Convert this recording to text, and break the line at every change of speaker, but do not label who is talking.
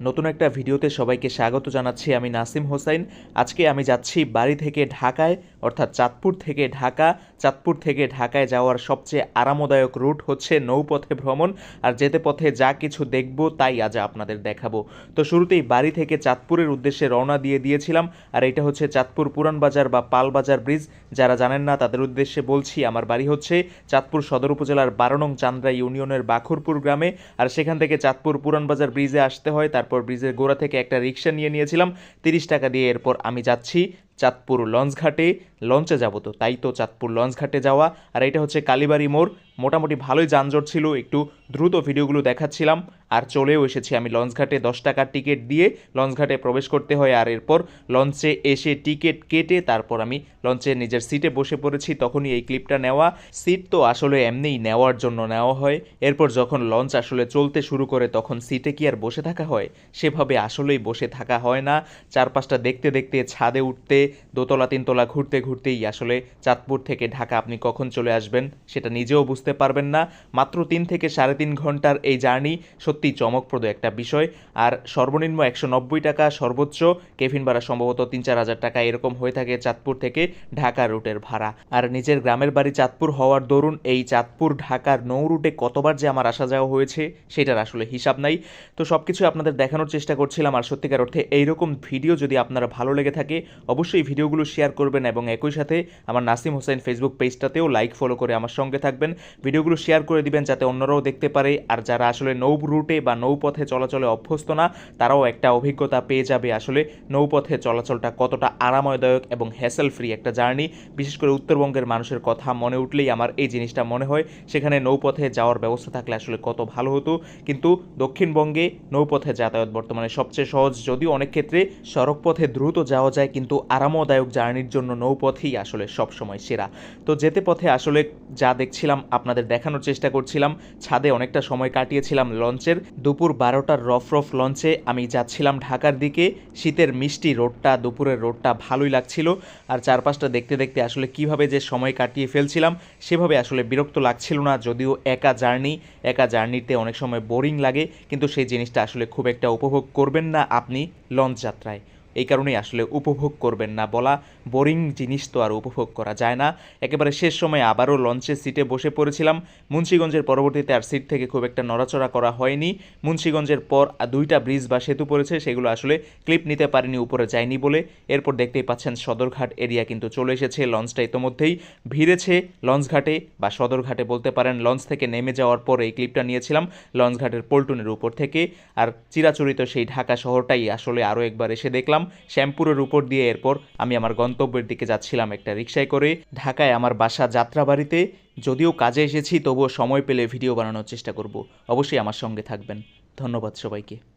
নতুন একটা ভিডিওতে সবাইকে স্বাগত জানাচ্ছি আমি নাসিম হোসাইন। আজকে আমি যাচ্ছি বাড়ি থেকে ঢাকায়, অর্থাৎ চাঁদপুর থেকে ঢাকা। চাঁদপুর থেকে ঢাকায় যাওয়ার সবচেয়ে আরামদায়ক রুট হচ্ছে নৌপথে ভ্রমণ। আর যেতে পথে যা কিছু দেখব তাই আজ আপনাদের দেখাবো। তো শুরুতেই বাড়ি থেকে চাঁদপুরের উদ্দেশ্যে রওনা দিয়ে দিয়েছিলাম। আর এটা হচ্ছে চাঁদপুর পুরান বাজার বা পালবাজার ব্রিজ। যারা জানেন না, তাদের উদ্দেশ্যে বলছি, আমার বাড়ি হচ্ছে চাঁদপুর সদর উপজেলার বারো নং চান্দ্রা ইউনিয়নের বাখুরপুর গ্রামে। আর সেখান থেকে চাঁদপুর পুরান বাজার ব্রিজে আসতে হয় তারপর ব্রিজের গোড়া থেকে একটা রিক্সা নিয়ে নিয়েছিলাম। তিরিশ টাকা দিয়ে এরপর আমি যাচ্ছি। চাঁদপুর লঞ্চ ঘাটে, লঞ্চে যাব তো, তাই তো চাঁদপুর লঞ্চ ঘাটে যাওয়া। আর এটা হচ্ছে কালীবাড়ি মোড়, মোটামুটি ভালোই যানজট ছিল, একটু দ্রুত ভিডিওগুলো দেখাচ্ছিলাম। আর চলেও এসেছি আমি লঞ্চ ঘাটে, দশ টাকার টিকিট দিয়ে লঞ্চ ঘাটে প্রবেশ করতে হয়। আর এরপর লঞ্চে এসে টিকিট কেটে তারপর আমি লঞ্চে নিজের সিটে বসে পড়েছি, তখনই এই ক্লিপটা নেওয়া। সিট তো আসলে এমনিই নেওয়ার জন্য নেওয়া হয়। এরপর যখন লঞ্চ আসলে চলতে শুরু করে, তখন সিটে কি আর বসে থাকা হয়? সেভাবে আসলেই বসে থাকা হয় না। চারপাশটা দেখতে দেখতে ছাদে উঠতে দোতলা তিনতলা ঘুরতে ঘুরতেই আসলে চাঁদপুর থেকে ঢাকা আপনি কখন চলে আসবেন সেটা নিজেও বুঝতে পারবেন না। মাত্র তিন থেকে সাড়ে তিন ঘণ্টার এই জার্নি সত্যিই চমকপ্রদ একটা বিষয়। আর সর্বনিম্ন একশো নব্বই টাকা সর্বোচ্চ কেফিন ভাড়া সম্ভবত তিন চার হাজার টাকা এরকম হয়ে থাকে চাঁদপুর থেকে ঢাকা রুটের ভাড়া। আর নিজের গ্রামের বাড়ি চাঁদপুর হওয়ার দরুন এই চাঁদপুর ঢাকার নৌ রুটে কতবার যে আমার আসা যাওয়া হয়েছে সেটার আসলে হিসাব নাই। তো সব কিছু আপনাদের দেখানোর চেষ্টা করছিলাম, আর সত্যিকার অর্থে এইরকম ভিডিও যদি আপনারা ভালো লেগে থাকে, অবশ্যই ভিডিওগুলো শেয়ার করবেন এবং একই সাথে আমার নাসিম হোসেন ফেসবুক পেজটাতেও লাইক ফলো করে আমার সঙ্গে থাকবেন। ভিডিওগুলো শেয়ার করে দিবেন যাতে অন্যরাও দেখতে পারে। আর যারা আসলে নৌ রুটে বা নৌপথে চলাচলে অভ্যস্ত না, তারাও একটা অভিজ্ঞতা পেয়ে যাবে আসলে নৌপথে চলাচলটা কতটা আরামদায়ক এবং হ্যাসেল ফ্রি একটা জার্নি বিশেষ করে উত্তরবঙ্গের মানুষের কথা মনে উঠলেই আমার এই জিনিসটা মনে হয়, সেখানে নৌপথে যাওয়ার ব্যবস্থা থাকলে আসলে কত ভালো হতো। কিন্তু দক্ষিণবঙ্গে নৌপথে যাতায়াত বর্তমানে সবচেয়ে সহজ, যদিও অনেক ক্ষেত্রে সড়কপথে দ্রুত যাওয়া যায়, কিন্তু আরামদায়ক জার্নির জন্য নৌপথেই আসলে সবসময় সেরা। তো যেতে পথে আসলে যা দেখছিলাম, আপনাদের দেখানোর চেষ্টা করছিলাম, ছাদে অনেকটা সময় কাটিয়েছিলাম লঞ্চের। দুপুর বারোটার রফ রফ লঞ্চে আমি যাচ্ছিলাম ঢাকার দিকে। শীতের মিষ্টি রোডটা, দুপুরের রোডটা ভালোই লাগছিল। আর চারপাশটা দেখতে দেখতে আসলে কীভাবে যে সময় কাটিয়ে ফেলছিলাম, সেভাবে আসলে বিরক্ত লাগছিল না। যদিও একা জার্নি, একা জার্নিতে অনেক সময় বোরিং লাগে, কিন্তু সেই জিনিসটা আসলে খুব একটা উপভোগ করবেন না আপনি লঞ্চ যাত্রায়। এই কারণেই আসলে উপভোগ করবেন না। বলা বোরিং জিনিস তো আর উপভোগ করা যায় না। একেবারে শেষ সময় আবারও লঞ্চের সিটে বসে পড়েছিলাম। মুন্সীগঞ্জের পরবর্তীতে আর সিট থেকে খুব একটা নড়াচড়া করা হয়নি। মুন্সীগঞ্জের পর দুইটা ব্রিজ বা সেতু পড়েছে, সেগুলো আসলে ক্লিপ নিতে পারিনি, উপরে যায়নি বলে। এরপর দেখতেই পাচ্ছেন সদরঘাট এরিয়া কিন্তু চলে এসেছে লঞ্চটা ইতোমধ্যেই। ভিড়েছে লঞ্চঘাটে বা সদরঘাটে বলতে পারেন, লঞ্চ থেকে নেমে যাওয়ার পর এই ক্লিপটা নিয়েছিলাম লঞ্চঘাটের পল্টনের উপর থেকে। আর চিরাচরিত সেই ঢাকা শহরটাই আসলে আরও একবার এসে দেখলাম। শ্যামপুরের উপর দিয়ে এরপর আমি আমার গন্তব্যের দিকে যাচ্ছিলাম একটা রিক্সায় করে। ঢাকায় আমার বাসা যাত্রাবাড়িতে। যদিও কাজে এসেছি, তবুও সময় পেলে ভিডিও বানানোর চেষ্টা করব। অবশ্যই আমার সঙ্গে থাকবেন। ধন্যবাদ সবাইকে।